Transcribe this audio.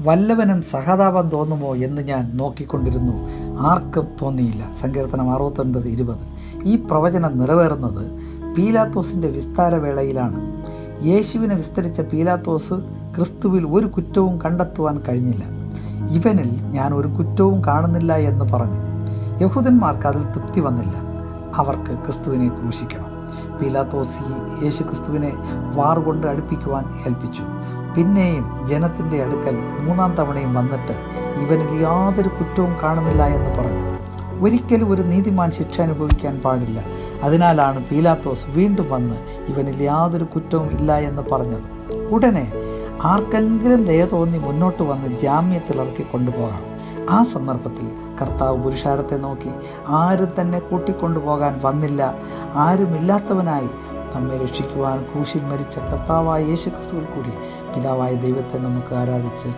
വല്ലവനും സഹതാപം തോന്നുമോ എന്ന് ഞാൻ നോക്കിക്കൊണ്ടിരുന്നു. ആർക്കും തോന്നിയില്ല. സങ്കീർത്തനം അറുപത്തൊൻപത് ഇരുപത്. ഈ പ്രവചനം നിറവേറുന്നത് പീലാത്തോസിന്റെ വിസ്താരവേളയിലാണ്. യേശുവിനെ വിസ്തരിച്ച പീലാത്തോസ് ക്രിസ്തുവിൽ ഒരു കുറ്റവും കണ്ടെത്തുവാൻ കഴിഞ്ഞില്ല. ഇവനിൽ ഞാൻ ഒരു കുറ്റവും കാണുന്നില്ല എന്ന് പറഞ്ഞു. യഹൂദന്മാർക്ക് അതിൽ തൃപ്തി വന്നില്ല. അവർക്ക് ക്രിസ്തുവിനെ ക്രൂശിക്കണം. പീലാത്തോസി യേശു ക്രിസ്തുവിനെ വാറുകൊണ്ട് അടുപ്പിക്കുവാൻ ഏൽപ്പിച്ചു. പിന്നെയും ജനത്തിന്റെ അടുക്കൽ മൂന്നാം തവണയും വന്നിട്ട് ഇവനിൽ യാതൊരു കുറ്റവും കാണുന്നില്ല എന്ന് പറഞ്ഞു. ഒരിക്കലും ഒരു നീതിമാൻ ശിക്ഷ അനുഭവിക്കാൻ പാടില്ല. അതിനാലാണ് പീലാത്തോസ് വീണ്ടും വന്ന് ഇവനിൽ യാതൊരു കുറ്റവും ഇല്ല എന്ന് പറഞ്ഞത്. ഉടനെ ആർക്കെങ്കിലും ദയ തോന്നി മുന്നോട്ട് വന്ന് ജാമ്യത്തിൽ ഇറക്കി കൊണ്ടുപോകാം. ആ സന്ദർഭത്തിൽ കർത്താവ് പുരുഷാരത്തെ നോക്കി ആരും തന്നെ കൂട്ടിക്കൊണ്ടുപോകാൻ വന്നില്ല. ആരുമില്ലാത്തവനായി നമ്മെ രക്ഷിക്കുവാൻ ക്രൂശിൽ മരിച്ച കർത്താവായ യേശു ക്രിസ്തുവിൽ കൂടി പിതാവായ ദൈവത്തെ നമുക്ക് ആരാധിച്ച്